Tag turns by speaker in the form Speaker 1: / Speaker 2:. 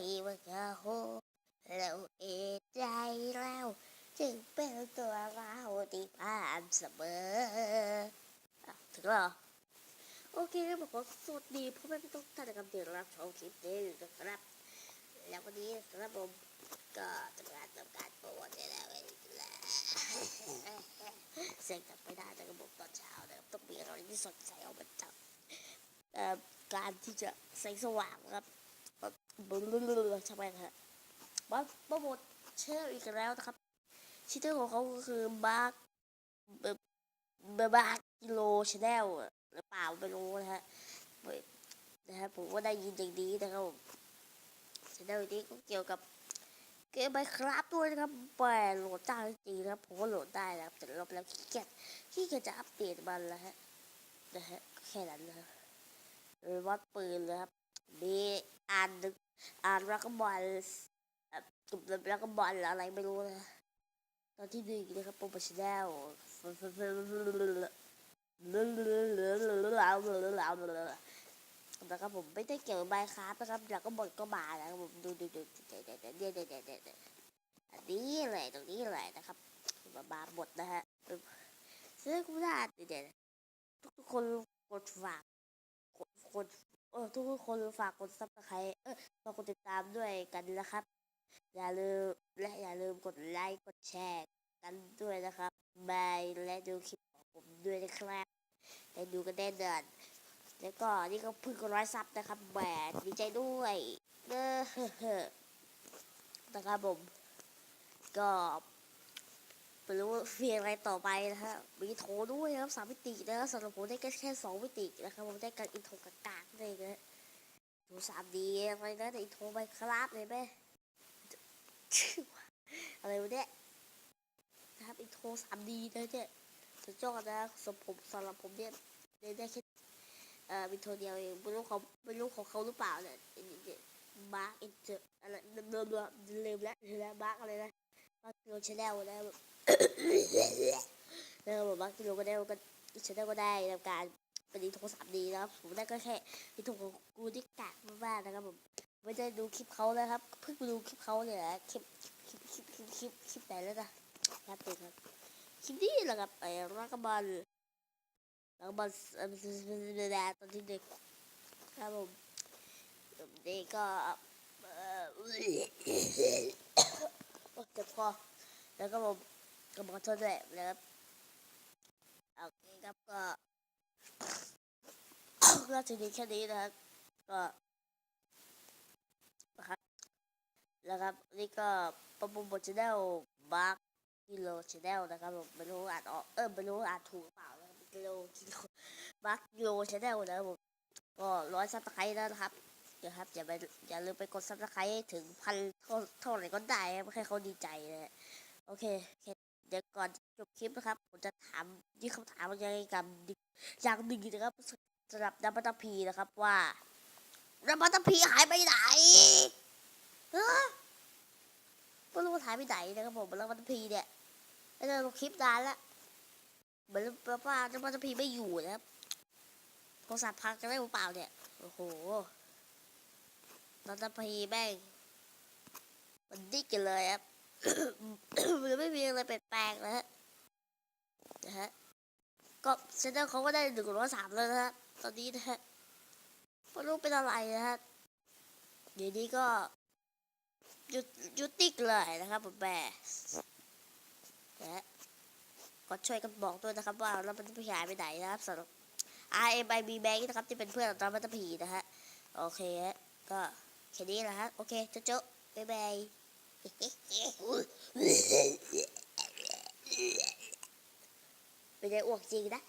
Speaker 1: ยว่าจะโหแล้วเอใจแล้ว จึงเป็นตัวเราที่ผ่านเสมอถึงแล้วเหรอโอเคบอกว่าสวัสดีพ่อแม่พี่น้องท่านนะครับที่รับชมคลิปนี้นะครับ แล้ววันนี้นะครับผมก็จะการทำการโปรโมทแล้วเองแหละเสียงกลับไม่ได้นะครับผมตอนเช้านะครับต้องมีอะไรที่สดใสออกมาจากการที่จะแสงสว่างครับ บึ้งใช่ไหมครับมาโปรโมทเชื่ออีกแล้วนะครับชื่อเรื่องของเขาก็คือมาร์เบบาร์คกิโลชาแนลหรือเปล่าไม่รู้นะฮะนะฮะผมว่าได้ยินอย่างนี้นะครับผมชาแนลนี้ก็เกี่ยวกับเกมไมครับด้วยนะครับแต่โหลดได้จริงนะครับผมก็โหลดได้นะครับแต่รอบแล้วขี้เกียจขี้เกียจจะอัปเดตมันแล้วฮะนะฮะแค่นั้นนะวัดปืนนะครับมีอ่านดึก อ่านรักบอลเอ่อกลุ่มรักบอลอะไรไม่รู้นะตอนที่หนึ่งนะครับโปรโมชั่นแนลนะครับผมไม่ได้เกี่ยวบไมครับนะครับแล้วก็บทก็มานะครับผมดูดูดูเดี๋ยวเดี๋ยวเดเดี๋ยวเดเดี๋ยวเดอันนี้แหละตรงนี้แหละนะครับมาบาบทนะฮะซึ่งคุณได้เดี๋ยวทุกคนกดฝากกดกด เออทุกคนฝากกดซับสไครต์เออฝากกดติดตามด้วยกันนะครับ อย่าลืมและอย่าลืมกดไลค์กดแชร์กันด้วยนะครับบายและดูคลิปของผมด้วยนะครับได้ดูกันแน่นอนแล้วก็นี่ก็เพิ่งก็ร้อยซับนะครับแหวนดีใจด้วยเด้อนะครับผมก็ ไม่รู้เฟียอะไรต่อไปนะฮะมีโทด้วยนะครับสามมิตินะครับสำหรับผมได้แค่แค่สองมิตินะครับผมได้การอินโทรกากๆเลยนะโทรสามดีอะไรนะแต่อินโทรไปครับเลยแม่อะไรวะเนี่ยนะครับอินโทรสามดีนะเนี่ยสุดยอดนะสำหรับผมสำหรับผมเนี่ยได้ได้แค่เอ่ออินโทรเดียวเองไม่รู้เขาไม่รู้ของเขาหรือเปล่าเนี่ยมาร์กอินเตอร์อะไรเดิมเดิมลืมแล้วลืมแล้วมาร์กอะไรนะมาร์กโลชแนลนะ แบบแล้วแบบมาร์กโลก็ได้ก็ชแนลก็ได้ทำการเป็นอินโทรสามดีนะครับผมได้ก็แค่อินโทรของกูที่กากมากๆนะครับผมไม่ได้ดูคลิปเขาเลยครับเพิ่งไปดูคลิปเขาเนี่ยแหละคลิปคลิปคลิปคลิปคลิปคลิปไหนแล้วนะครับติดครับคลิปนี้แหละครับไอ้รักบอลรักบอลเอ่อแดตอนที่เด็กครับผมเด็กก็เอ่อโอ้เจ็บคอแล้วก็ผม ก็ขอโทษด้วยนะครับโอเคครับก็ก็ทีนี้แค่นี้นะครับ ก็นะครับแล้วครับนี่ก็ปะปุบชแนลมาร์คกิโลชแนลนะครับผมไม่รู้อ่านออกเออไม่รู้อ่านถูกเปล่านะครับกิโลกิโลมาร์คกิโลชแนลนะครับผมก็ร้อยซับสไครต์แล้วนะครับเดี๋ยวครับอย่าไปอย่าลืมไปกดซับสไครต์ถึงพันเท่าเท่าไหร่ก็ได้ให้เขาดีใจนะโอเคโอเคเดี๋ยวก่อนจบคลิปนะครับ ผมจะถามยี่คำถามยังไงกับอย่างหนึ่งนะครับสำหรับดับเบิลพีนะครับว่าดับเบิลพีหายไปไหนเออไม่รู้ว่าถ่ายไปไหนนะครับผมแล้ววันพีเนี่ยไม่ได้ลงคลิปนานแล้วเหมือนว่าจะวันพีไม่อยู่นะครับโทรศัพท์พังกันได้หรือเปล่าเนี่ยโอ้โหวันพีแม่งมันดิ้นกันเลยครับ มันไม่มีอะไรเปลี่ยนแปลงนะฮะนะฮะก็เซนเตอร์เขาก็ได้หนึ่งร้อยสามแล้วนะฮะตอนนี้นะฮะไม่รู้เป็นอะไรนะฮะเดี๋ยวนี้ก็ยุดยุติกเลยนะครับผมแบนะก็ช่วยกันบอกด้วยนะครับ ว่าเรามันจะไปหายไปไหนนะครับสำหรับ R M I B Bank นะครับที่เป็นเพื่อนของเรามันจะผีนะฮะโอเคฮะก็แค่นี้แหละฮะโอเคเจ๊ะๆบ๊ายบาย ไม่ได้อ้วกจริงนะ